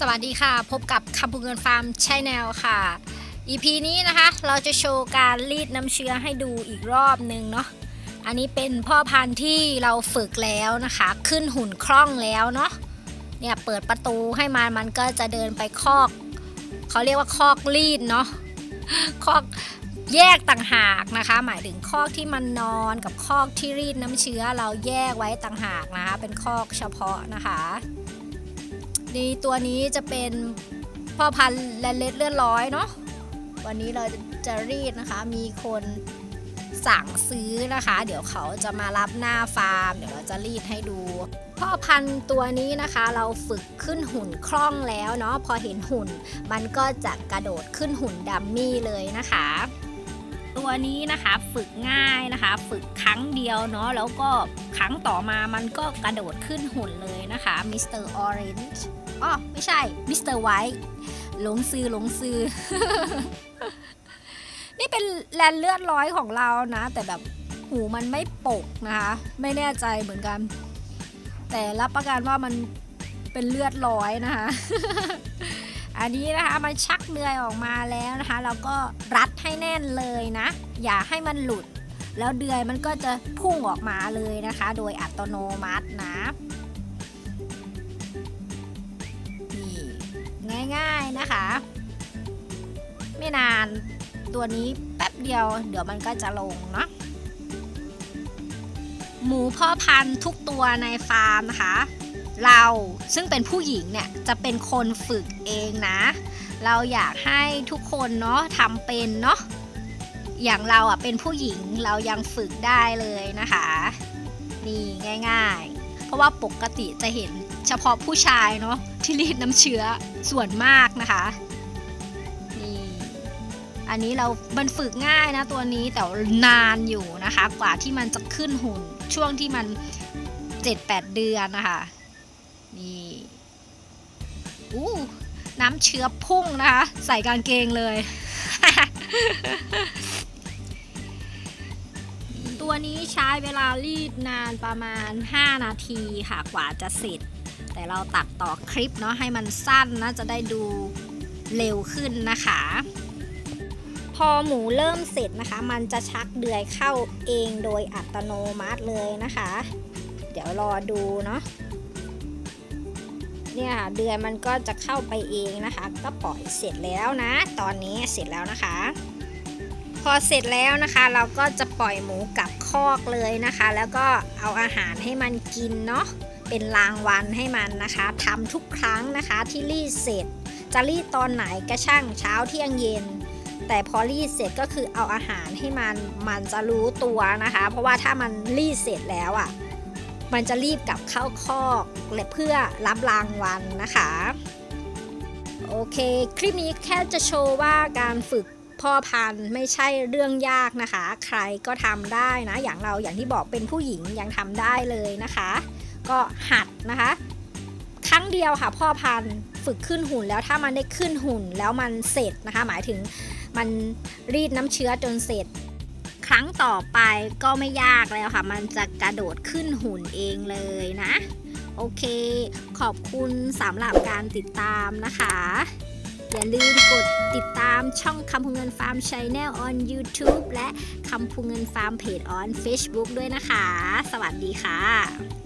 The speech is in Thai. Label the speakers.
Speaker 1: สวัสดีค่ะ พบกับคำพูเงินฟาร์มชแนลค่ะ EP นี้นะคะ เราจะโชว์การรีดน้ำเชื้อให้ดูอีกรอบหนึ่งเนาะอันนี้เป็นพ่อพันธุ์ที่เราฝึกแล้วนะคะ ขึ้นหุ่นคล่องแล้วเนาะเนี่ยเปิดประตูให้มันมันก็จะเดินไปคอกเขาเรียกว่าคอกรีดเนาะคอกแยกต่างหากนะคะ หมายถึงคอกที่มันนอนกับคอกที่รีดน้ำเชื้อเราแยกไว้ต่างหากนะคะ เป็นคอกเฉพาะนะคะ นี่ตัวนี้จะเป็นพ่อพันธุ์แลนเลดเลือดร้อยเนาะวันนี้เราจะรีดนะคะ มีคนสั่งซื้อนะคะ เดี๋ยวเขาจะมารับหน้าฟาร์ม เดี๋ยวเราจะรีดให้ดู พ่อพันธุ์ตัวนี้นะคะ เราฝึกขึ้นหุ่นคล่องแล้วเนาะพอเห็นหุ่น มันก็จะกระโดดขึ้นหุ่นดัมมี่เลยนะคะ ตัวนี้นะคะฝึกง่ายนะคะ ฝึกครั้งเดียวเนาะแล้วก็ครั้งต่อมามันก็กระโดดขึ้นหุ่นเลยนะคะมิสเตอร์ออเรนจ์อ๋อไม่ใช่มิสเตอร์ไวท์หลงซื้อหลงซื้อ นี่เป็นแลนเลือดร้อยของเรานะ แต่แบบหูมันไม่ปกนะคะ ไม่แน่ใจเหมือนกัน แต่รับประกันว่ามันเป็นเลือดร้อยนะคะ อันนี้นะคะมันชักเดือยออกมาแล้วนะคะแล้วก็รัดให้แน่นเลยนะ อย่าให้มันหลุด แล้วเดือยมันก็จะพุ่งออกมาเลยนะคะ โดยอัตโนมัตินะนี่ง่ายๆนะคะ ไม่นานตัวนี้แป๊บเดียวเดี๋ยวมันก็จะลงเนาะหมูพ่อพันธุ์ทุกตัวในฟาร์มนะคะ เราซึ่งเป็นผู้หญิงเนี่ยจะเป็นคนฝึกเองนะ เราอยากให้ทุกคนเนาะทำเป็นเนาะอย่างเราอะเป็นผู้หญิงเรายังฝึกได้เลยนะคะ นี่ง่าย ๆ เพราะว่าปกติจะเห็นเฉพาะผู้ชายเนาะที่รีดน้ำเชื้อส่วนมากนะคะนี่อันนี้เรามันฝึกง่ายนะตัวนี้แต่นานอยู่นะคะ กว่าที่มันจะขึ้นหุ่นช่วงที่มัน 7-8 เดือนนะคะ นี่อู้น้ำเชื้อพุ่งนะคะ ใส่กางเกงเลย ตัวนี้ใช้เวลารีดนานประมาณ 5 นาทีค่ะกว่าจะเสร็จ แต่เราตัดต่อคลิปเนาะให้มันสั้นนะจะได้ดูเร็วขึ้นนะคะ พอหมูเริ่มเสร็จนะคะ มันจะชักเดือยเข้าเองโดยอัตโนมัติเลยนะคะ เดี๋ยวรอดูเนาะ เนี่ยค่ะเดือนมันก็จะเข้าไปเองนะคะ ก็ปล่อยเสร็จแล้วนะ ตอนนี้เสร็จแล้วนะคะ พอเสร็จแล้วนะคะ เราก็จะปล่อยหมูกลับคอกเลยนะคะ แล้วก็เอาอาหารให้มันกินเนาะเป็นรางวัลให้มันนะคะทำทุกครั้งนะคะที่รีดเสร็จ จะรีดตอนไหนก็ช่างเช้าเที่ยงเย็นแต่พอรีดเสร็จก็คือเอาอาหารให้มันมันจะรู้ตัวนะคะ เพราะว่าถ้ามันรีดเสร็จแล้วอะ่ะ มันจะรีบกลับเข้าคอกและเพื่อรับรางวัลนะคะ โอเค คลิปนี้แค่จะโชว์ว่าการฝึกพ่อพันธุ์ไม่ใช่เรื่องยากนะคะ ใครก็ทำได้นะ อย่างเราอย่างที่บอกเป็นผู้หญิงยังทำได้เลยนะคะ ก็หัดนะคะ ครั้งเดียวค่ะ พ่อพันธุ์ฝึกขึ้นหุ่นแล้วถ้ามันได้ขึ้นหุ่นแล้วมันเสร็จนะคะ หมายถึงมันรีดน้ำเชื้อจนเสร็จ ครั้งต่อไปก็ไม่ยากแล้วค่ะ มันจะกระโดดขึ้นหุ่นเองเลยนะ โอเค ขอบคุณสำหรับการติดตามนะคะ อย่าลืมกดติดตามช่องคำพูเงินฟาร์มช n แนล on YouTube และคำพูเงินฟาร์มเพจ on Facebook ด้วยนะคะ สวัสดีค่ะ